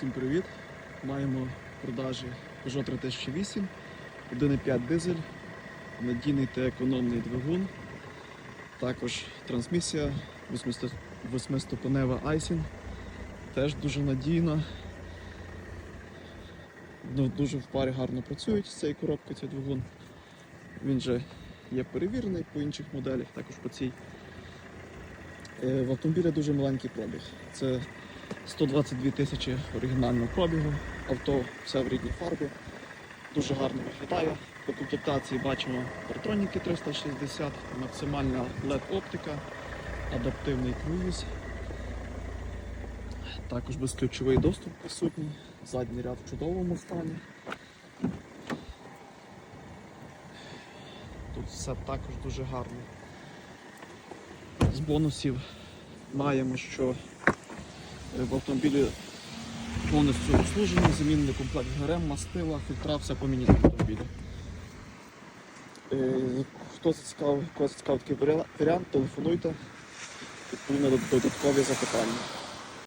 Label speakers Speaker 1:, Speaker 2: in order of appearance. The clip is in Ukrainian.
Speaker 1: Всім привіт! Маємо продажі Peugeot 3008, 1,5 дизель, надійний та економний двигун. Також трансмісія, 8-ступенева Айсін. Теж дуже надійна. Ну, дуже в парі гарно працюють з цією коробкою цей двигун. Він же є перевірений по інших моделях, також по цій. Е, В автомобіля дуже маленький пробіг. Це 122 тисячі оригінального пробігу. Авто все в рідній фарбі. Дуже гарно виглядає. По комплектації бачимо партроніки 360, максимальна LED-оптика, адаптивний круїз. Також безключовий доступ присутній, задній ряд в чудовому стані. Тут все також дуже гарно. З бонусів маємо, що в автомобілі повністю обслужений, замінений комплект ГРМ, мастила, фільтра, все поміняно в автомобілі. Е, Хто зацікавив, кого зацікавив такий варіант, телефонуйте, відповідно додаткові запитання.